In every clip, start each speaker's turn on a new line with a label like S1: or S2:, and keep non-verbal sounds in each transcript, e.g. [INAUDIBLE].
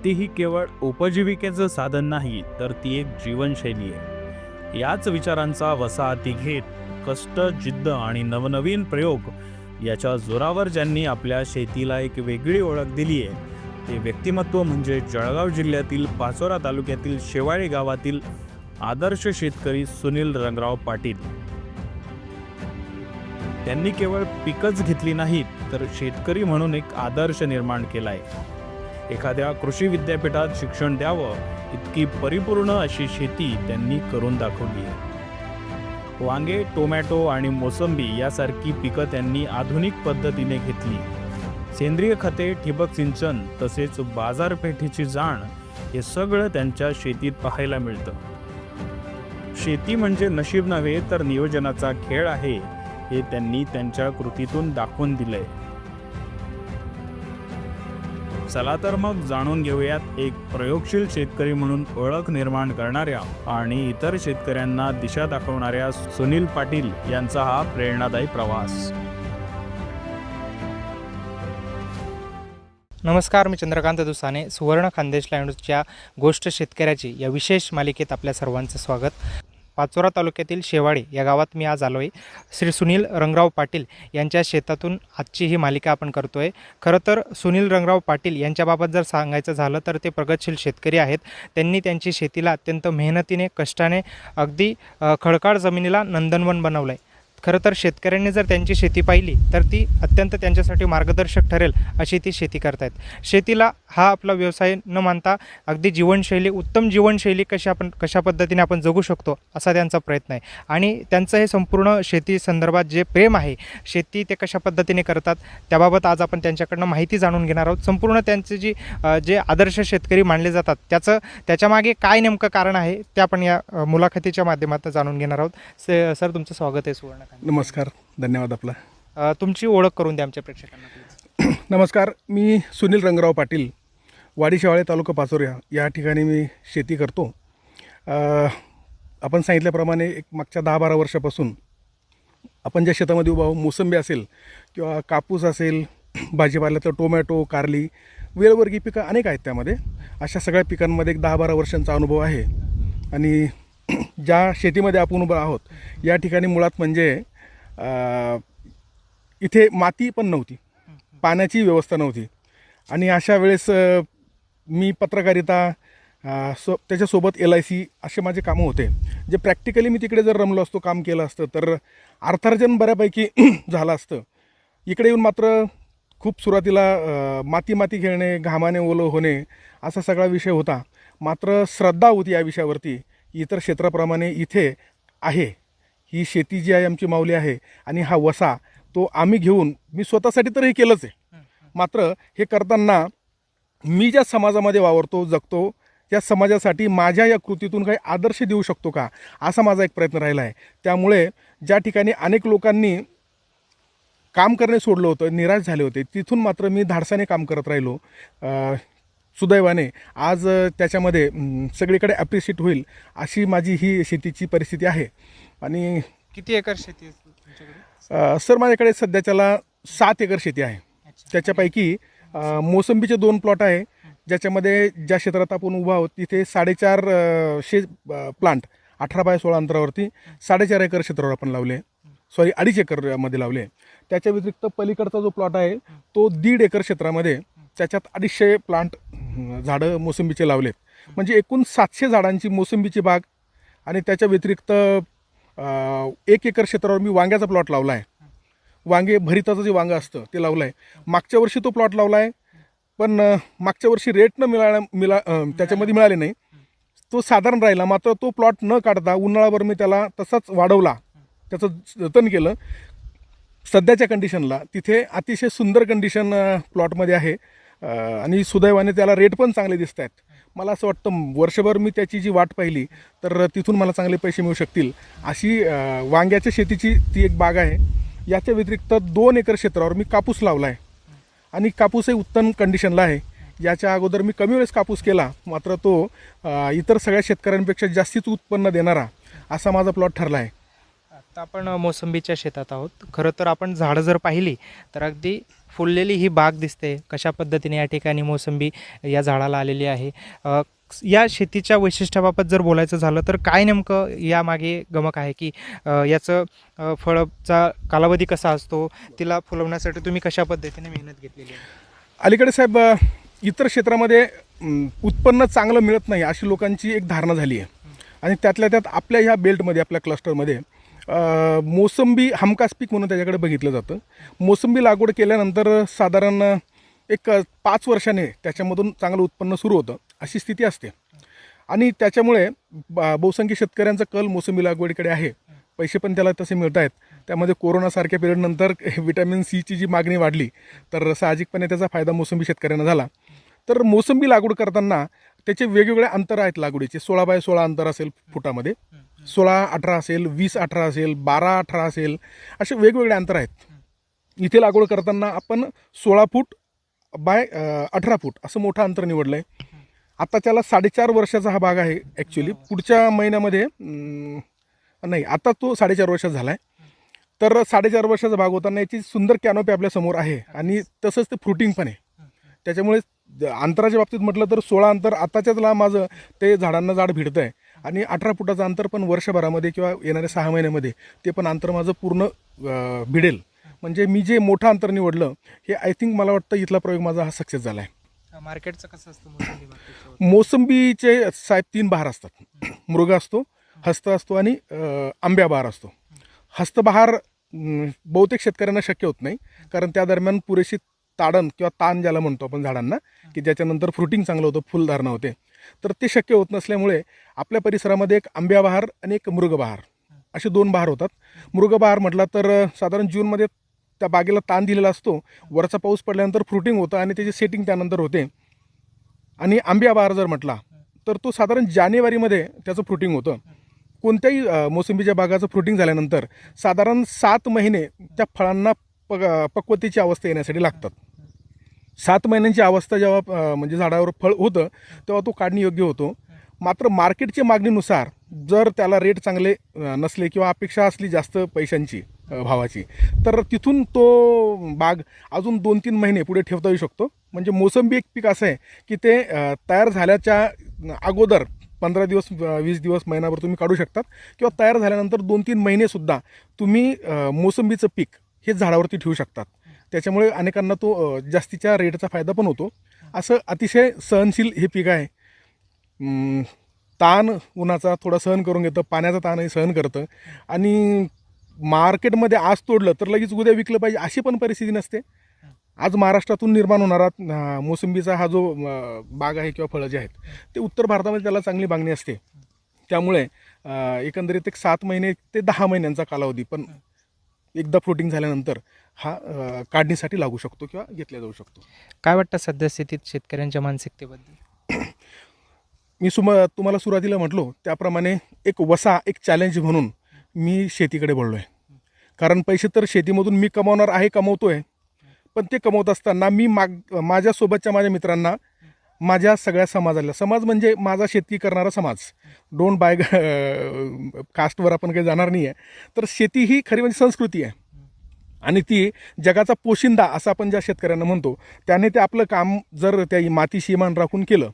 S1: शेती ही केवळ उपजीविकेचं साधन नाही तर ती एक जीवनशैली आहे. याच विचारांचा वसाहती घेत कष्ट जिद्द आणि नवनवीन प्रयोग याच्या जोरावर ज्यांनी आपल्या शेतीला एक वेगळी ओळख दिली आहे ते व्यक्तिमत्व म्हणजे जळगाव जिल्ह्यातील पाचोरा तालुक्यातील शेवाळे गावातील आदर्श शेतकरी सुनील रंगराव पाटील. त्यांनी केवळ पिकच घेतली नाहीत तर शेतकरी म्हणून एक आदर्श निर्माण केला आहे एखाद्या कृषी विद्यापीठात शिक्षण द्यावं इतकी परिपूर्ण अशी शेती त्यांनी करून दाखवली आहे. वांगे टोमॅटो आणि मोसंबी यासारखी पिकं त्यांनी आधुनिक पद्धतीने घेतली. सेंद्रिय खते ठिबक सिंचन तसेच बाजारपेठेची जाण हे सगळं त्यांच्या शेतीत पाहायला मिळतं. शेती म्हणजे नशीब नव्हे तर नियोजनाचा खेळ आहे हे त्यांनी त्यांच्या कृतीतून दाखवून दिलंय. चला तर मग जाणून घेऊयात एक प्रयोगशील शेतकरी म्हणून ओळख निर्माण करणाऱ्या आणि इतर शेतकऱ्यांना दिशा दाखवणाऱ्या सुनील पाटील यांचा हा प्रेरणादायी प्रवास.
S2: नमस्कार मी चंद्रकांत दुसाने सुवर्ण खानदेश लँडच्या गोष्ट शेतकऱ्याची या विशेष मालिकेत आपल्या सर्वांचं स्वागत. पाचोरा तालुक्यातील शेवाळी या गावात मी आज आलो आहे श्री सुनील रंगराव पाटील यांच्या शेतातून आजची ही मालिका आपण करतो आहे खरं तर सुनील रंगराव पाटील यांच्याबाबत जर सांगायचं झालं तर ते प्रगतशील शेतकरी आहेत. त्यांनी त्यांची शेतीला अत्यंत मेहनतीने कष्टाने अगदी खडकाळ जमिनीला नंदनवन बनवलं आहे खरं तर शेतकऱ्यांनी जर त्यांची शेती पाहिली तर ती अत्यंत त्यांच्यासाठी मार्गदर्शक ठरेल अशी ती शेती करतायत. शेतीला हा आपला व्यवसाय न मानता अगदी जीवनशैली उत्तम जीवनशैली कशी आपण कशा पद्धतीने आपण जगू शकतो असा त्यांचा प्रयत्न आहे. आणि त्यांचं हे संपूर्ण शेती संदर्भात जे प्रेम आहे शेती ते कशा पद्धतीने करतात त्याबाबत आज आपण त्यांच्याकडनं माहिती जाणून घेणार आहोत. संपूर्ण त्यांचे जी जे आदर्श शेतकरी मानले जातात त्याचं त्याच्यामागे काय नेमकं कारण आहे ते आपण या मुलाखतीच्या माध्यमातून जाणून घेणार आहोत. से- सर तुमचं स्वागत आहे सुवर्ण.
S3: नमस्कार. धन्यवाद आपला.
S2: अ, तुमची ओळख करून द्या आमच्या प्रेक्षकांना please. [CLEARS THROAT]
S3: नमस्कार मी सुनील रंगराव पाटील वाडी शेवाळे तालुका पाचोऱ्या या ठिकाणी मी शेती करतो. अ, आपण सांगितल्याप्रमाणे एक मागच्या दहा बारा वर्षापासून आपण ज्या शेतामध्ये उभा आहोत मोसंबी असेल किंवा कापूस असेल [CLEARS THROAT] भाजीपाल्याचं टोमॅटो कारली वेळवर्गीय पिकं अनेक आहेत त्यामध्ये. अशा सगळ्या पिकांमध्ये एक दहा बारा वर्षांचा अनुभव आहे. आणि [CLEARS THROAT] ज्या शेतीमध्ये आपण उभं आहोत या ठिकाणी मुळात म्हणजे इथे माती पण नव्हती. पाण्याची व्यवस्था नव्हती. आणि अशा वेळेस मी पत्रकारिता सो त्याच्यासोबत एल आय सी असे माझे कामं होते. जे प्रॅक्टिकली मी तिकडे जर रमलो असतो काम केलं असतं तर अर्थार्जन बऱ्यापैकी [CLEARS THROAT] झालं असतं. इकडे येऊन मात्र खूप सुरुवातीला माती माती खेळणे घामाने ओलं होणे असा सगळा विषय होता. मात्र श्रद्धा होती या विषयावरती. इतर क्षेत्राप्रमाणे इथे आहे. ही शेती जी आहे आमची माऊली आहे आणि हा वसा तो आम्ही घेऊन मी स्वतःसाठी तर हे केलंच आहे. मात्र हे करताना मी ज्या समाजामध्ये वावरतो जगतो त्या समाजासाठी माझ्या या कृतीतून काही आदर्श देऊ शकतो का? असा माझा एक प्रयत्न राहिला आहे. त्यामुळे ज्या ठिकाणी अनेक लोकांनी काम करणे सोडलं होतं निराश झाले होते तिथून मात्र मी धाडसाने काम करत राहिलो. सुदैवाने आज त्याच्यामध्ये सगळीकडे ॲप्रिशिएट होईल अशी माझी ही शेतीची परिस्थिती आहे. आणि
S2: किती एकर शेती आहे तुमच्याकडे?
S3: अ, सर माझ्याकडे सध्याच्याला सात एकर शेती आहे. त्याच्यापैकी मोसंबीचे दोन प्लॉट आहे ज्याच्यामध्ये ज्या क्षेत्रात आपण उभा आहोत तिथे साडेचार शे प्लांट अठरा बाय सोळा अंतरावरती साडेचार एकर क्षेत्रावर आपण लावले सॉरी अडीच एकरमध्ये लावले त्याच्या व्यतिरिक्त पलीकडचा जो प्लॉट आहे तो दीड एकर क्षेत्रामध्ये त्याच्यात अडीचशे प्लांट झाडं मोसंबीचे लावलेत. म्हणजे एकूण सातशे झाडांची मोसंबीची बाग आणि त्याच्या व्यतिरिक्त एक एकर क्षेत्रावर मी वांग्याचा प्लॉट लावला आहे वांगे भरिताचं जे वांगं असतं ते लावलं आहे मागच्या वर्षी तो प्लॉट लावला आहे पण मागच्या वर्षी रेट न मिळाला मिळा त्याच्यामध्ये मिळाले नाही. तो साधारण राहिला मात्र तो प्लॉट न काढता उन्हाळाभर मी त्याला तसाच वाढवला. त्याचं जतन केलं. सध्याच्या कंडिशनला तिथे अतिशय सुंदर कंडिशन प्लॉटमध्ये आहे. आणि सुदैवाने त्याला रेट पण चांगले दिसत आहेत मला असं वाटतं वर्षभर मी त्याची जी वाट पाहिली तर तिथून मला चांगले पैसे मिळू शकतील. अशी वांग्याच्या शेतीची ती एक बाग आहे. याच्या व्यतिरिक्त दोन एकर क्षेत्रावर मी कापूस लावला आहे आणि कापूसही उत्तम कंडिशनला आहे. याच्या अगोदर मी कमी वेळेस कापूस केला मात्र तो इतर सगळ्या शेतकऱ्यांपेक्षा जास्तीच उत्पन्न देणारा असा माझा प्लॉट ठरला आहे
S2: आता आपण मोसंबीच्या शेतात आहोत. खरं तर आपण झाडं जर पाहिली तर अगदी फुललेली ही बाग दिसते. कशा पद्धतीने या ठिकाणी मोसंबी या झाडाला आलेली आहे? या शेतीच्या वैशिष्ट्याबाबत जर बोलायचं झालं तर काय नेमकं यामागे गमक आहे की याचं फळचा कालावधी कसा असतो? तिला फुलवण्यासाठी तुम्ही कशा पद्धतीने मेहनत घेतलेली आहे?
S3: अलीकडे साहेब इतर क्षेत्रामध्ये उत्पन्न चांगलं मिळत नाही अशी लोकांची एक धारणा झाली आहे. आणि त्यातल्या त्यात आपल्या ह्या बेल्टमध्ये आपल्या क्लस्टरमध्ये मोसंबी हमखास पीक म्हणून त्याच्याकडे बघितलं जातं. मोसंबी लागवड केल्यानंतर साधारण एक पाच वर्षाने त्याच्यामधून चांगलं उत्पन्न सुरू होतं अशी स्थिती असते. आणि त्याच्यामुळे बहुसंख्य शेतकऱ्यांचा कल मोसंबी लागवडीकडे आहे. पैसे पण त्याला तसे मिळत आहेत. त्यामध्ये कोरोनासारख्या पिरियडनंतर विटॅमिन [LAUGHS] सीची जी मागणी वाढली तर साहजिकपणे त्याचा फायदा मोसंबी शेतकऱ्यांना झाला. तर मोसंबी लागवड करताना त्याचे वेगवेगळे अंतर आहेत लागवडीचे. सोळा बाय सोळा अंतर असेल फुटामध्ये. सोळा अठरा असेल वीस अठरा असेल बारा अठरा असेल असे वेगवेगळे अंतर आहेत. इथे लागवड करताना आपण सोळा फूट बाय अठरा फूट असं मोठं अंतर निवडलं आहे आता त्याला साडेचार वर्षाचा हा भाग आहे ॲक्च्युली पुढच्या महिन्यामध्ये नाही आता तो साडेचार वर्षाचा झाला आहे तर साडेचार वर्षाचा भाग होताना याची सुंदर कॅनोपी आपल्यासमोर आहे आणि तसंच ते फ्रुटिंग पण आहे. त्याच्यामुळे अंतराच्या बाबतीत म्हटलं तर सोळा अंतर आताच्याच लांब माझं ते झाडांना झाड भिडतं आहे आणि अठरा फुटाचं अंतर पण वर्षभरामध्ये किंवा येणाऱ्या सहा महिन्यामध्ये ते पण अंतर माझं पूर्ण भिडेल. म्हणजे मी जे मोठं अंतर निवडलं हे आय थिंक मला वाटतं इथला प्रयोग माझा हा सक्सेस झाला आहे
S2: मार्केटचं कसं असतं
S3: मोसंबीचे साहेब तीन बहार असतात. मृग असतो हस्त असतो आणि आंब्या बहार असतो. हस्तबहार बहुतेक शेतकऱ्यांना शक्य होत नाही. कारण त्या दरम्यान पुरेशी ताडण किंवा ताण ज्याला म्हणतो आपण झाडांना की ज्याच्यानंतर फ्रुटिंग चांगलं होतं फुलधारणा होते. तर ते शक्य होत नसल्यामुळे आपल्या परिसरामध्ये एक आंब्या बहार आणि एक मृगबहार असे दोन बहार होतात. मृगबहार म्हटला तर साधारण जूनमध्ये त्या बागेला ताण दिलेला असतो. वरचा पाऊस पडल्यानंतर फ्रुटिंग होतं आणि त्याची सेटिंग त्यानंतर होते. आणि आंब्या बहार जर म्हटला तर तो साधारण जानेवारीमध्ये त्याचं फ्रुटिंग होतं. कोणत्याही मोसंबीच्या बागाचं फ्रुटिंग झाल्यानंतर साधारण सात महिने त्या फळांना पग पक्वतेची अवस्था येण्यासाठी लागतात. सात महिन्यांची अवस्था जेव्हा म्हणजे झाडावर फळ होतं तेव्हा तो काढणी योग्य होतो. मात्र मार्केटच्या मागणीनुसार जर त्याला रेट चांगले नसले किंवा अपेक्षा असली जास्त पैशांची भावाची तर तिथून तो बाग अजून दोन तीन महिने पुढे ठेवता येऊ शकतो. म्हणजे मोसंबी एक पीक असं आहे की ते तयार झाल्याच्या अगोदर पंधरा दिवस वीस दिवस महिनाभर तुम्ही काढू शकतात किंवा तयार झाल्यानंतर दोन तीन महिनेसुद्धा तुम्ही मोसंबीचं पीक हे झाडावरती ठेवू शकतात. त्याच्यामुळे अनेकांना तो जास्तीच्या रेटचा फायदा पण होतो. असं अतिशय सहनशील हे पीक आहे. ताण उन्हाचा थोडा सहन करून घेतं पाण्याचा ताणही सहन करतं. आणि मार्केटमध्ये आज तोडलं तर लगेच उद्या विकलं पाहिजे अशी पण परिस्थिती नसते. आज महाराष्ट्रातून निर्माण होणारा मोसंबीचा हा जो बाग आहे किंवा फळं जे आहेत ते उत्तर भारतामध्ये त्याला चांगली मागणी असते. त्यामुळे एकंदरीत एक सात महिने ते दहा महिन्यांचा कालावधी पण एकदा फ्लोटिंग झाल्यानंतर हा काढणीसाठी लागू शकतो किंवा घेतला जाऊ शकतो.
S2: काय वाटतं सद्यस्थितीत शेतकऱ्यांच्या मानसिकतेबद्दल?
S3: मी सुम तुम्हाला सुरुवातीला म्हटलो त्याप्रमाणे एक वसा एक चॅलेंज म्हणून मी शेतीकडे बोललो आहे कारण पैसे तर शेतीमधून मी कमावणार आहे कमवतोय. पण ते कमवत असताना मी माग माझ्यासोबतच्या माझ्या मित्रांना माझ्या सगळ्या समाजाला समाज म्हणजे माझा शेती करणारा समाज. डोंट बाय कास्टवर आपण काही जाणार नाही आहे तर शेती ही खरी म्हणजे संस्कृती आहे. आणि ती जगाचा पोशिंदा असं आपण ज्या शेतकऱ्यांना म्हणतो त्याने ते आपलं काम जर त्या मातीशी इमान राखून केलं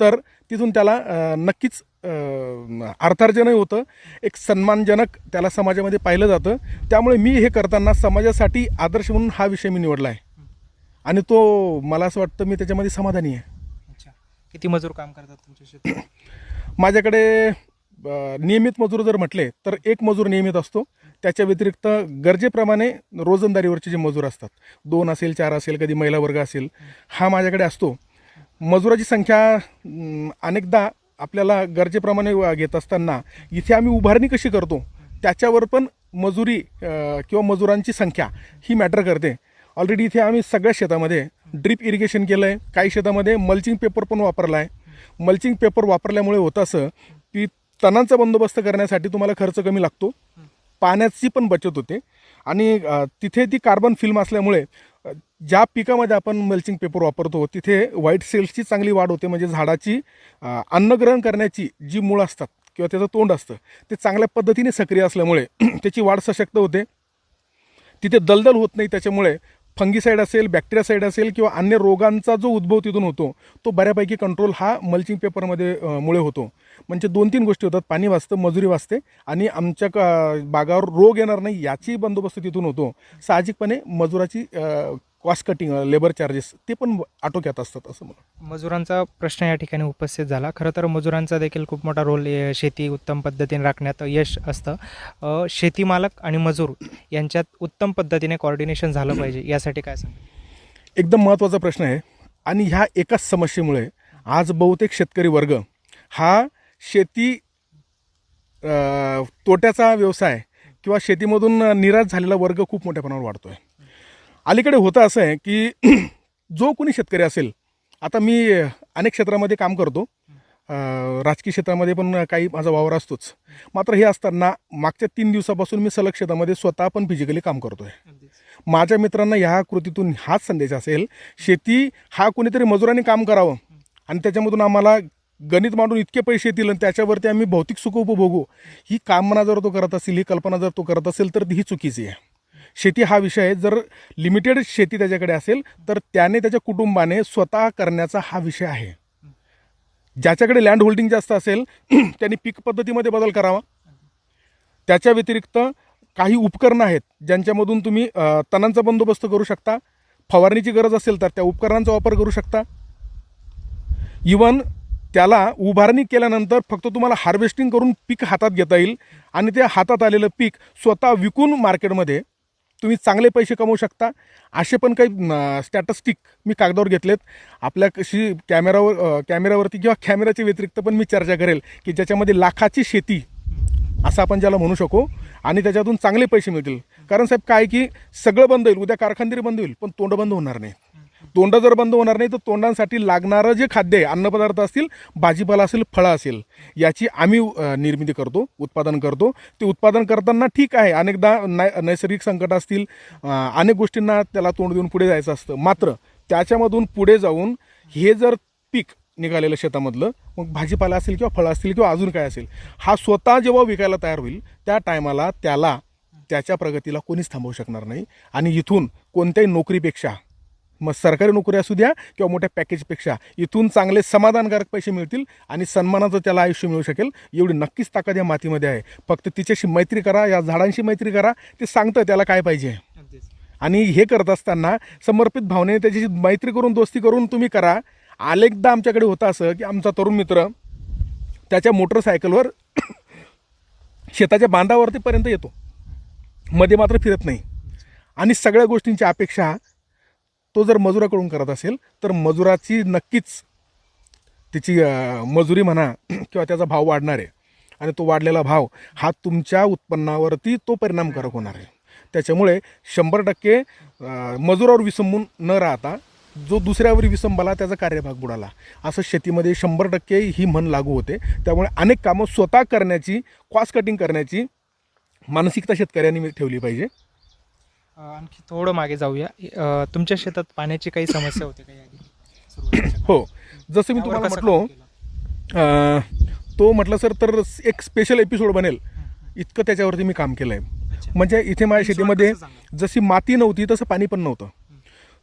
S3: तर तिथून त्याला नक्कीच अर्थार्जनही होतं. एक सन्मानजनक त्याला समाजामध्ये पाहिलं जातं. त्यामुळे मी हे करताना समाजासाठी आदर्श म्हणून हा विषय मी निवडला आहे. आणि तो मला असं वाटतं मी त्याच्यामध्ये समाधानी आहे.
S2: अच्छा. किती मजूर काम करतात तुमच्या शेतात?
S3: माझ्याकडे नियमित मजूर जर म्हटले तर एक मजूर नियमित असतो. त्याच्या व्यतिरिक्त गरजेप्रमाणे रोजंदारीवरचे जे मजूर असतात दोन असेल चार असेल कधी महिला वर्ग असेल हा माझ्याकडे असतो. मजुराची संख्या अनेकदा आपल्याला गरजेप्रमाणे घेत असताना इथे आम्ही उभारणी कशी करतो त्याच्यावर पण मजुरी किंवा मजुरांची संख्या ही मॅटर करते. ऑलरेडी इथे आम्ही सगळ्या शेतामध्ये ड्रीप इरिगेशन केलं आहे काही शेतामध्ये मल्चिंग पेपर पण वापरला आहे मल्चिंग पेपर वापरल्यामुळे होतं असं की तणांचा बंदोबस्त करण्यासाठी तुम्हाला खर्च कमी लागतो. पाण्याची पण बचत होते. आणि तिथे ती कार्बन फिल्म असल्यामुळे ज्या पिकामध्ये आपण मल्चिंग पेपर वापरतो तिथे व्हाईट सेल्सची चांगली वाढ होते. म्हणजे झाडाची अन्नग्रहण करण्याची जी मुळं असतात किंवा त्याचं तोंड असतं ते चांगल्या पद्धतीने सक्रिय असल्यामुळे [CLEARS THROAT] त्याची वाढ सशक्त होते. तिथे दलदल होत नाही त्याच्यामुळे फंगीसाईड असेल बॅक्टेरियासाईड असेल किंवा अन्य रोगांचा जो उद्भव तिथून होतो तो बऱ्यापैकी कंट्रोल हा मल्चिंग पेपरमध्ये मुळे होतो. म्हणजे दोन तीन गोष्टी होतात. पाणी वाचतं मजुरी वाचते आणि आमच्या का बागावर रोग येणार नाही याची बंदोबस्त तिथून होतो. साहजिकपणे मजुराची कॉस्ट कटिंग लेबर चार्जेस ते पण आटोक्यात असतात असं मला.
S2: मजुरांचा प्रश्न या ठिकाणी उपस्थित झाला. खरं तर मजुरांचा देखील खूप मोठा रोल शेती उत्तम पद्धतीने राखण्यात यश असतं. अ, शेती मालक आणि मजूर यांच्यात उत्तम पद्धतीने कॉर्डिनेशन झालं पाहिजे यासाठी काय सांग?
S3: एकदम महत्त्वाचा प्रश्न आहे. आणि ह्या एकाच समस्येमुळे आज बहुतेक शेतकरी वर्ग हा शेती तोट्याचा व्यवसाय किंवा शेतीमधून निराश झालेला वर्ग खूप मोठ्या प्रमाणावर वाढतो आहे अलीकडे होतं असं आहे की [CLEARS THROAT] जो कोणी शेतकरी असेल आता मी अनेक क्षेत्रामध्ये काम करतो. राजकीय क्षेत्रामध्ये पण काही माझा वावर असतोच. मात्र हे असताना मागच्या तीन दिवसापासून मी सलग शेतामध्ये स्वतः पण फिजिकली काम करतो आहे माझ्या मित्रांना ह्या कृतीतून हाच संदेश असेल शेती हा कोणीतरी मजुरांनी काम करावं आणि त्याच्यामधून आम्हाला गणित मांडून इतके पैसे येतील आणि त्याच्यावरती आम्ही भौतिक सुख उपभोगू ही कामना जर तो करत असेल ही कल्पना जर तो करत असेल तर ही चुकीची आहे. शेती हा विषय जर लिमिटेड शेती त्याच्याकडे असेल तर त्याने त्याच्या कुटुंबाने स्वतः करण्याचा हा विषय आहे. ज्याच्याकडे लँड होल्डिंग जास्त असेल [CLEARS THROAT] त्यांनी पीक पद्धतीमध्ये बदल करावा. त्याच्या व्यतिरिक्त काही उपकरणं आहेत ज्यांच्यामधून तुम्ही तणांचा बंदोबस्त करू शकता. फवारणीची गरज असेल तर त्या उपकरणांचा वापर करू शकता. इवन त्याला उभारणी केल्यानंतर फक्त तुम्हाला हार्वेस्टिंग करून पीक हातात घेता येईल आणि त्या हातात आलेलं पीक स्वतः विकून मार्केटमध्ये तुम्ही चांगले पैसे कमवू शकता. असे पण काही स्टॅटस्टिक मी कागदावर घेतलेत. आपल्या कशी कॅमेरावर कॅमेरावरती कॅमेऱ्यावरती किंवा कॅमेऱ्याच्या व्यतिरिक्त पण मी चर्चा करेल की ज्याच्यामध्ये लाखाची शेती असं आपण ज्याला म्हणू शकू. आणि त्याच्यातून चांगले पैसे मिळतील. कारण साहेब काय की सगळं बंद होईल. उद्या कारखानदारी बंद होईल पण तोंड बंद होणार नाही. तोंड जर बंद होणार नाही तर तोंडांसाठी लागणारं जे खाद्य आहे अन्नपदार्थ असतील भाजीपाला असेल फळं असेल याची आम्ही निर्मिती करतो उत्पादन करतो. ते उत्पादन करताना ठीक आहे अनेकदा नै नैसर्गिक संकट असतील अनेक गोष्टींना त्याला तोंड देऊन पुढे जायचं असतं. मात्र त्याच्यामधून पुढे जाऊन हे जर पीक निघालेलं शेतामधलं मग भाजीपाला असेल किंवा फळं असतील किंवा अजून काय असेल हा स्वतः जेव्हा विकायला तयार होईल त्या टायमाला त्याला त्याच्या प्रगतीला कोणीच थांबवू शकणार नाही. आणि इथून कोणत्याही नोकरीपेक्षा मग सरकारी नोकरी असू द्या किंवा मोठ्या पॅकेजपेक्षा इथून चांगले समाधानकारक पैसे मिळतील आणि सन्मानाचं त्याला आयुष्य मिळू शकेल एवढी नक्कीच ताकद या मातीमध्ये आहे. फक्त तिच्याशी मैत्री करा या झाडांशी मैत्री करा ते सांगतं त्याला काय पाहिजे. आणि हे करत असताना समर्पित भावनेने त्याच्याशी मैत्री करून दोस्ती करून तुम्ही करा. अनेकदा आमच्याकडे होतं असं की आमचा तरुण मित्र त्याच्या मोटरसायकलवर [COUGHS] शेताच्या बांधावरती पर्यंत येतो. मध्ये मात्र फिरत नाही. आणि सगळ्या गोष्टींची अपेक्षा तो जर मजुराकडून करत असेल तर मजुराची नक्कीच त्याची मजुरी म्हणा [CLEARS THROAT] किंवा त्याचा भाव वाढणार आहे. आणि तो वाढलेला भाव हा तुमच्या उत्पन्नावरती तो परिणामकारक होणार आहे. त्याच्यामुळे शंभर टक्के मजुरावर विसंबून न राहता जो दुसऱ्यावर विसंबाला त्याचा कार्यभाग बुडाला. असं शेतीमध्ये शंभर टक्के ही म्हण लागू होते. त्यामुळे अनेक कामं स्वतः करण्याची कॉस्ट कटिंग करण्याची मानसिकता शेतकऱ्यांनी ठेवली पाहिजे.
S2: आणखी थोडं मागे जाऊया. अ, तुमच्या शेतात पाण्याची काही समस्या होते का याआधी सुरुवातीच्या
S3: हो. जसं मी? तुम्हाला
S2: त्यावर कसं
S3: म्हटलो
S2: काम केलं?
S3: अं, तो म्हटलं सर तर एक स्पेशल एपिसोड बनेल. इतकं त्याच्यावरती मी काम केलं आहे
S2: अच्छा.
S3: म्हणजे इथे माझ्या शेतीमध्ये
S2: कसं?
S3: जशी माती नव्हती तसं पाणी पण नव्हतं.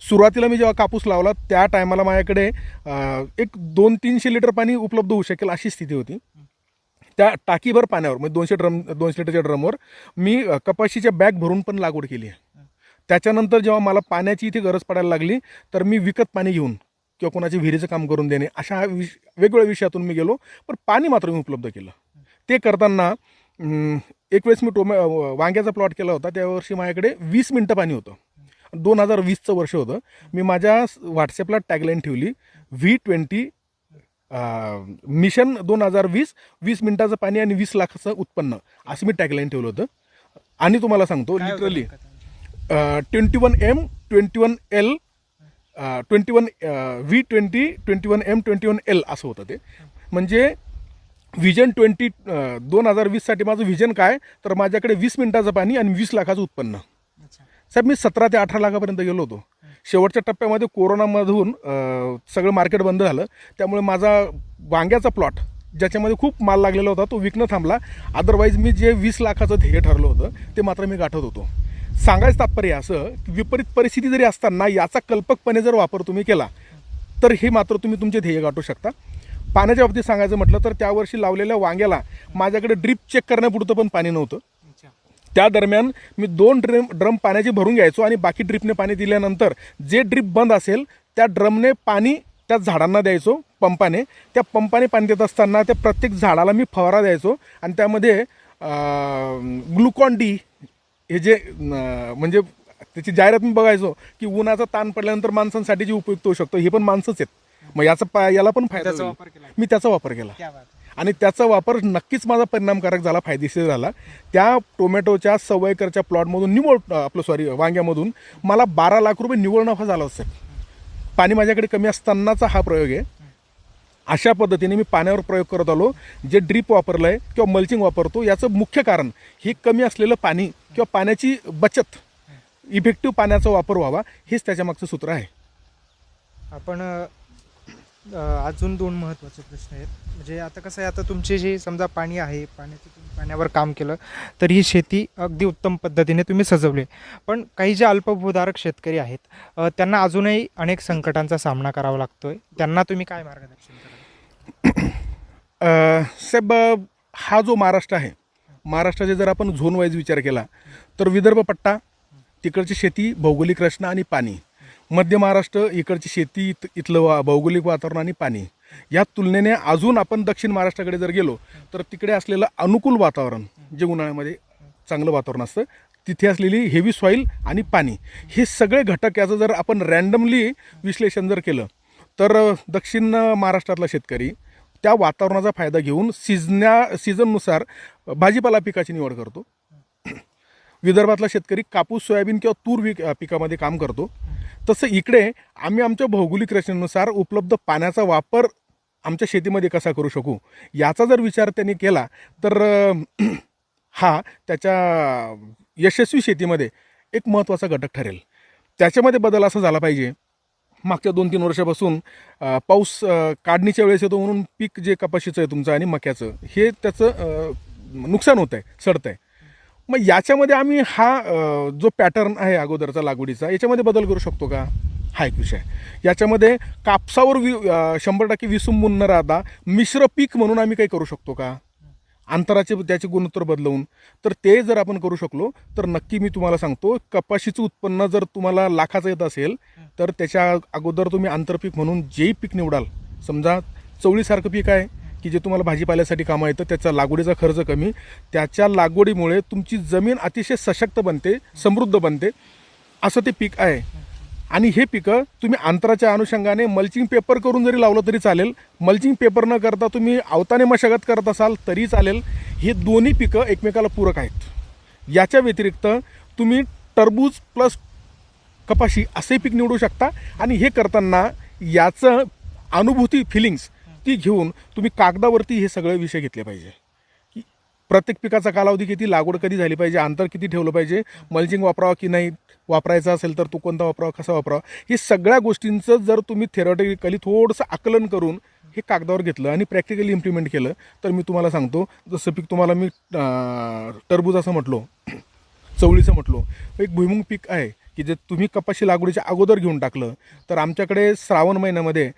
S3: सुरुवातीला मी जेव्हा कापूस लावला त्या टायमाला माझ्याकडे अं, एक दोन तीनशे लिटर पाणी उपलब्ध होऊ शकेल अशी स्थिती होती. त्या टाकीभर पाण्यावर म्हणजे दोनशे ड्रम दोनशे लिटरच्या ड्रमवर मी अं, कपाशीच्या बॅग भरून पण लागवड केली आहे. त्याच्यानंतर जेव्हा मला पाण्याची इथे गरज पडायला लागली तर मी विकत पाणी घेऊन किंवा कोणाचे विहिरीचं काम करून देणे अशा विष वेगवेगळ्या विषयातून मी गेलो. पण पाणी मात्र मी उपलब्ध केलं. ते करताना एक वेळेस मी टोमॅ वांग्याचा प्लॉट केला होता. त्या वर्षी माझ्याकडे वीस मिनटं पाणी होतं. दोन हजार वीसचं वर्ष होतं. मी माझ्या व्हॉट्सॲपला टॅगलाईन ठेवली. व्ही ट्वेंटी मिशन दोन हजार वीस वीस मिनिटाचं पाणी आणि वीस लाखाचं उत्पन्न असं मी टॅगलाईन ठेवलं होतं. आणि तुम्हाला सांगतो literally? Twenty one M twenty one L twenty one V twenty twenty one M twenty one L असं होतं ते. म्हणजे व्हिजन ट्वेंटी दोन हजार वीससाठी माझं व्हिजन काय? तर माझ्याकडे वीस मिनिटाचं पाणी आणि वीस लाखाचं उत्पन्न. साहेब मी सतरा ते अठरा लाखापर्यंत गेलो होतो. शेवटच्या टप्प्यामध्ये कोरोनामधून सगळं मार्केट बंद झालं. त्यामुळे माझा वांग्याचा प्लॉट ज्याच्यामध्ये खूप माल लागलेला होता तो विकणं थांबला. अदरवाईज मी जे वीस लाखाचं ध्येय ठरलं होतं ते मात्र मी गाठत होतो. सांगायचं तात्पर्य असं की विपरीत परिस्थिती जरी असताना याचा कल्पकपणे जर वापर तुम्ही केला तर हे मात्र तुम्ही तुमचे ध्येय गाठू शकता. पाण्याच्या बाबतीत सांगायचं म्हटलं तर त्या वर्षी लावलेल्या वांग्याला माझ्याकडे ड्रीप चेक करण्यापुरतं पण पाणी नव्हतं. त्या दरम्यान मी दोन ड्रम ड्रम पाण्याचे भरून घ्यायचो आणि बाकी ड्रिपने पाणी दिल्यानंतर जे ड्रिप बंद असेल त्या ड्रमने पाणी त्या झाडांना द्यायचो पंपाने. त्या पंपाने पाणी देत असताना त्या प्रत्येक झाडाला मी फवारा द्यायचो आणि त्यामध्ये ग्लुकॉन डी हे जे म्हणजे त्याची जाहिरात मी बघायचो की उन्हाचा ताण पडल्यानंतर माणसांसाठी जे उपयुक्त होऊ शकतो हे पण माणसंच आहेत. मग याचा पा याला पण फायदा
S2: त्याचा
S3: होईल.
S2: वापर केला.
S3: मी त्याचा वापर केला. आणि त्याचा वापर नक्कीच माझा परिणामकारक झाला फायदेशीर झाला. त्या टोमॅटोच्या सव्वा एकरच्या प्लॉटमधून निव्वळ आपलं सॉरी वांग्यामधून मला बारा लाख रुपये निव्वळ नफा झाला असेल पाणी माझ्याकडे कमी असतानाचा हा प्रयोग आहे. अशा पद्धतीने मी पाण्यावर प्रयोग करत आलो जे ड्रीप वापरलं आहे किंवा मल्चिंग वापरतो याचं मुख्य कारण हे कमी असलेलं पाणी किंवा पाण्याची बचत इफेक्टिव्ह पाण्याचा वापर व्हावा हेच त्याच्यामागचं सूत्र आहे.
S2: आपण अजून दोन महत्त्वाचे प्रश्न आहेत. म्हणजे आता कसं आहे आता तुमचे जे समजा पाणी आहे पाण्याचे तुम्ही पाण्यावर काम केलं तर ही शेती अगदी उत्तम पद्धतीने तुम्ही सजवली पण काही जे अल्पभूधारक शेतकरी आहेत त्यांना अजूनही अनेक संकटांचा सामना करावा लागतो आहे त्यांना तुम्ही काय मार्गदर्शन कराल?
S3: साहेब हा जो महाराष्ट्र आहे महाराष्ट्राचे जर आपण झोन वाईज विचार केला तर विदर्भ पट्टा तिकडची शेती भौगोलिक रचना आणि पाणी. मध्य महाराष्ट्र इकडची शेती इत इथलं वा भौगोलिक वातावरण आणि पाणी. या तुलनेने अजून आपण दक्षिण महाराष्ट्राकडे जर गेलो तर तिकडे असलेलं अनुकूल वातावरण जे उन्हाळ्यामध्ये चांगलं वातावरण असतं तिथे असलेली हेवी सॉईल आणि पाणी हे सगळे घटक याचं जर आपण रँडमली विश्लेषण जर केलं तर दक्षिण महाराष्ट्रातला शेतकरी त्या वातावरणाचा फायदा घेऊन सीजन्या सीझननुसार भाजीपाला पिकाची निवड करतो. विदर्भातला शेतकरी कापूस सोयाबीन किंवा तूर विक पिकामध्ये काम करतो. तसं इकडे आम्ही आमच्या भौगोलिक रचनेनुसार उपलब्ध पाण्याचा वापर आमच्या शेतीमध्ये कसा करू शकू याचा जर विचार त्यांनी केला तर [CLEARS THROAT] हा त्याच्या यशस्वी शेतीमध्ये एक महत्त्वाचा घटक ठरेल. त्याच्यामध्ये बदल असा झाला पाहिजे मागच्या दोन तीन वर्षापासून पाऊस काढणीच्या वेळेस येतो म्हणून पीक जे कपाशीचं आहे तुमचं आणि मक्याचं हे त्याचं नुकसान होत आहे सडतं आहे मग याच्यामध्ये आम्ही हा जो पॅटर्न आहे अगोदरचा लागवडीचा याच्यामध्ये बदल करू शकतो का? हा एक विषय याच्यामध्ये कापसावर वि शंभर टक्के विसंबून न राहता मिश्र पीक म्हणून आम्ही काही करू शकतो का? अंतराचे त्याचे गुणोत्तर बदलवून. तर ते जर आपण करू शकलो तर नक्की मी तुम्हाला सांगतो कपाशीचं उत्पन्न जर तुम्हाला लाखाचं येत असेल तर त्याच्या अगोदर तुम्ही आंतरपीक म्हणून जे पीक निवडाल. समजा चवळीसारखं पीक आहे. की जे तुम्हाला भाजीपाल्यासाठी कामं येतं त्याचा लागवडीचा खर्च कमी. त्याच्या लागवडीमुळे तुमची जमीन अतिशय सशक्त बनते समृद्ध बनते. असं ते पीक आहे. आणि हे पिकं तुम्ही अंतराच्या अनुषंगाने मल्चिंग पेपर करून जरी लावलं तरी चालेल. मल्चिंग पेपर न करता तुम्ही अवताने मशागत करत असाल तरी चालेल. हे दोन्ही पिकं एकमेकाला पूरक आहेत. याच्या व्यतिरिक्त तुम्ही टरबूज प्लस कपाशी असे पीक निवडू शकता. आणि हे करताना याचं अनुभूती फिलिंग्स ती घेऊन तुम्ही कागदावरती हे सगळे विषय घेतले पाहिजे. की प्रत्येक पिकाचा कालावधी किती लागवड कधी झाली पाहिजे अंतर किती ठेवलं पाहिजे मल्चिंग वापरावं की नाही वापरायचा असेल तर तो कोणता वापरावा कसा वापरावा हे सगळ्या गोष्टींचं जर तुम्ही थेरॉटिकली थोडंसं आकलन करून हे कागदावर घेतलं आणि प्रॅक्टिकली इम्प्लिमेंट केलं तर मी तुम्हाला सांगतो जसं पीक तुम्हाला मी अं, टरबूज असं म्हटलो चवळीचं म्हटलो एक भुईमुंग पीक आहे की जे तुम्ही कपाशी लागवडीच्या अगोदर घेऊन टाकलं तर आमच्याकडे श्रावण महिन्यामध्ये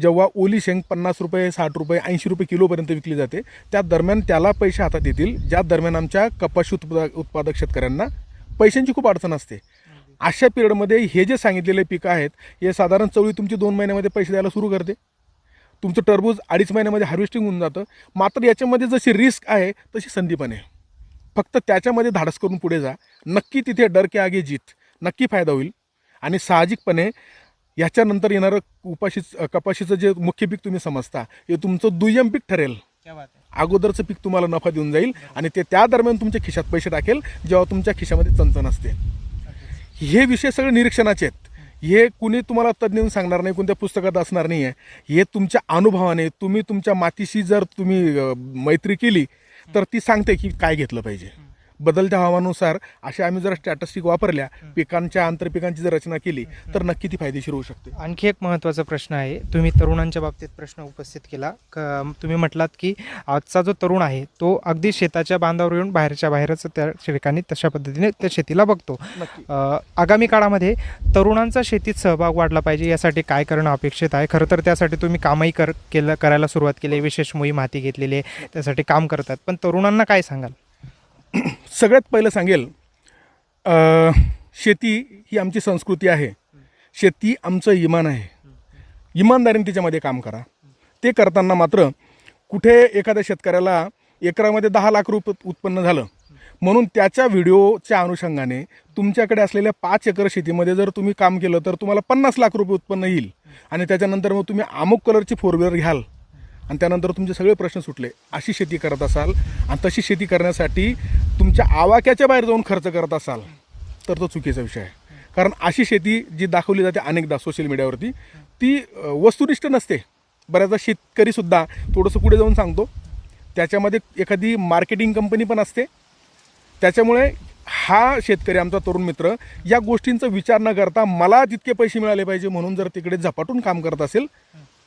S3: जेव्हा ओली शेंग पन्नास रुपये साठ रुपये ऐंशी रुपये किलोपर्यंत विकली जाते त्या दरम्यान त्याला पैसे हातात येतील ज्या दरम्यान आमच्या कपाशी उत्पादक उत्पादक शेतकऱ्यांना पैशांची खूप अडचण असते. अशा पिरियडमध्ये हे जे सांगितलेले पिकं आहेत हे साधारण चवळी तुमची दोन महिन्यामध्ये पैसे द्यायला सुरू करते. तुमचं टरबूज अडीच महिन्यामध्ये हार्वेस्टिंग होऊन जातं. मात्र याच्यामध्ये जशी रिस्क आहे तशी संधी पण आहे. फक्त त्याच्यामध्ये धाडस करून पुढे जा. नक्की तिथे डर के आगे जीत. नक्की फायदा होईल. आणि साहजिकपणे याच्यानंतर येणारं उपाशीच कपाशीचं जे मुख्य पीक तुम्ही समजता हे तुमचं दुय्यम पीक ठरेल.
S2: क्या बात आहे.
S3: अगोदरचं पीक तुम्हाला नफा देऊन जाईल आणि ते त्या दरम्यान तुमच्या खिशात पैसे टाकेल जेव्हा तुमच्या खिशामध्ये चणचण असते. हे विषय सगळे निरीक्षणाचे आहेत. हे कुणी तुम्हाला तज्ज्ञ सांगणार नाही कोणत्या पुस्तकात असणार नाही आहे हे तुमच्या अनुभवाने तुम्ही तुमच्या मातीशी जर तुम्ही मैत्री केली तर ती सांगते की काय घेतलं पाहिजे. बदलत्या हवामानानुसार अशा आम्ही जर स्टॅटिस्टिक वापरल्या पिकांच्या आंतरपिकांची जर रचना केली तर नक्की ती फायदेशीर होऊ शकते.
S2: आणखी एक महत्त्वाचा प्रश्न आहे. तुम्ही तरुणांच्या बाबतीत प्रश्न उपस्थित केला. क तुम्ही म्हटलात की आजचा जो तरुण आहे तो अगदी शेताच्या बांधावर येऊन बाहेरच्या बाहेरच त्या ठिकाणी तशा पद्धतीने त्या शेतीला बघतो. आगामी काळामध्ये तरुणांचा शेतीत सहभाग वाढला पाहिजे यासाठी काय करणं अपेक्षित आहे? खरं तर त्यासाठी तुम्ही कामही कर केलं करायला सुरुवात केली विशेष मोहीम हाती घेतलेली आहे त्यासाठी काम करतात. पण तरुणांना काय सांगाल?
S3: सगळ्यात पहिलं सांगेल शेती ही आमची संस्कृती आहे. शेती आमचं इमान आहे. इमानदारीने तिच्यामध्ये काम करा. ते करताना मात्र कुठे एखाद्या शेतकऱ्याला एकरामध्ये दहा लाख रुपये उत्पन्न झालं म्हणून त्याच्या व्हिडिओच्या अनुषंगाने तुमच्याकडे असलेल्या पाच एकर शेतीमध्ये जर तुम्ही काम केलं तर तुम्हाला पन्नास लाख रुपये उत्पन्न येईल. आणि त्याच्यानंतर मग तुम्ही अमुक कलरची फोर व्हीलर घ्याल. आणि त्यानंतर तुमचे सगळे प्रश्न सुटले. अशी शेती करत असाल आणि तशी शेती करण्यासाठी तुमच्या आवाक्याच्या बाहेर जाऊन खर्च करत असाल तर तो चुकीचा विषय आहे. कारण अशी शेती जी दाखवली जाते अनेकदा सोशल मीडियावरती ती वस्तुनिष्ठ नसते. बऱ्याचदा शेतकरीसुद्धा थोडंसं पुढे जाऊन सांगतो त्याच्यामध्ये एखादी मार्केटिंग कंपनी पण असते. त्याच्यामुळे हा शेतकरी आमचा तरुण मित्र या गोष्टींचा विचार न करता मला जितके पैसे मिळाले पाहिजे म्हणून जर तिकडे झपाटून काम करत असेल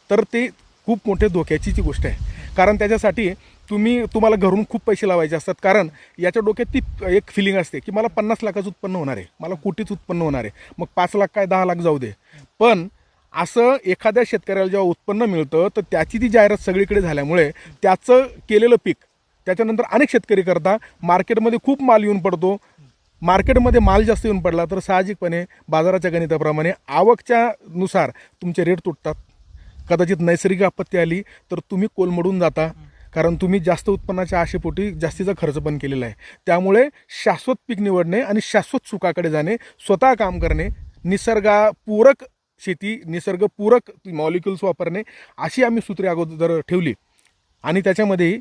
S3: तर ते खूप मोठे धोक्याचीची गोष्ट आहे. कारण त्याच्यासाठी तुम्ही तुम्हाला घरून खूप पैसे लावायचे असतात. कारण याच्या डोक्यात ती एक फिलिंग असते की मला पन्नास लाखाचं उत्पन्न होणार आहे. मला कोटीच उत्पन्न होणार आहे. मग पाच लाख काय दहा लाख जाऊ दे. पण असं एखाद्या शेतकऱ्याला जेव्हा उत्पन्न मिळतं तर त्याची ती जाहिरात सगळीकडे झाल्यामुळे त्याचं केलेलं पीक त्याच्यानंतर अनेक शेतकरी करता मार्केटमध्ये खूप माल येऊन पडतो. मार्केटमध्ये माल जास्त येऊन पडला तर साहजिकपणे बाजाराच्या गणिताप्रमाणे आवकच्या नुसार तुमचे रेट तुटतात. कदाचित नैसर्गिक आपत्ती आली तर तुम्ही कोलमडून जाता. कारण तुम्ही जास्त उत्पन्नाच्या आशेपोटी जास्तीचा खर्च पण केलेला आहे. त्यामुळे शाश्वत पीक निवडणे आणि शाश्वत सुखाकडे जाणे स्वतः काम करणे निसर्गापूरक शेती निसर्गपूरक मॉलिक्युल्स वापरणे अशी आम्ही सूत्रे अगोदर ठेवली. आणि त्याच्यामध्ये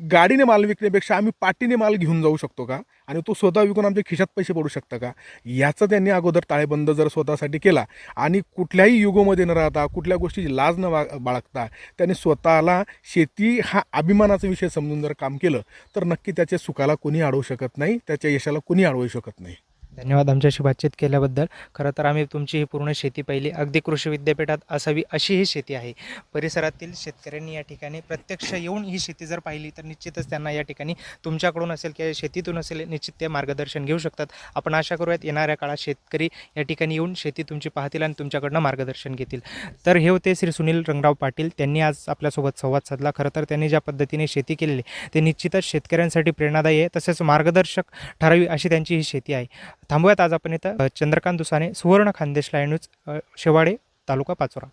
S3: गाडीने माल विकण्यापेक्षा आम्ही पाटीने माल घेऊन जाऊ शकतो का? आणि तो स्वतः विकून आमच्या खिशात पैसे पडू शकतं का? याचा त्यांनी अगोदर ताळेबंद जर स्वतःसाठी केला आणि कुठल्याही युगोमध्ये न राहता कुठल्या गोष्टीची लाज न बा बाळगता त्याने स्वतःला शेती हा अभिमानाचा विषय समजून जर काम केलं तर नक्की त्याच्या सुखाला कोणी अडवू शकत नाही त्याच्या यशाला कोणी अडवू शकत नाही.
S2: धन्यवाद आमच्याशी बातचीत केल्याबद्दल. खरं तर आम्ही तुमची ही पूर्ण शेती पाहिली. अगदी कृषी विद्यापीठात असावी अशी ही शेती आहे. परिसरातील शेतकऱ्यांनी या ठिकाणी प्रत्यक्ष येऊन ही शेती जर पाहिली तर निश्चितच त्यांना या ठिकाणी तुमच्याकडून असेल किंवा शेतीतून असेल निश्चित ते मार्गदर्शन घेऊ शकतात. आपण आशा करूयात येणाऱ्या काळात शेतकरी या ठिकाणी येऊन शेती तुमची पाहतील आणि तुमच्याकडनं मार्गदर्शन घेतील. तर हे होते श्री सुनील रंगराव पाटील. त्यांनी आज आपल्यासोबत संवाद साधला. खरं तर त्यांनी ज्या पद्धतीने शेती केलेली ते निश्चितच शेतकऱ्यांसाठी प्रेरणादायी आहे. तसेच मार्गदर्शक ठरावी अशी त्यांची ही शेती आहे. थांबूयात आज आपण इथं चंद्रकांत दुसाने सुवर्ण खानदेश लाईन शेवाडे तालुका पाचोरा.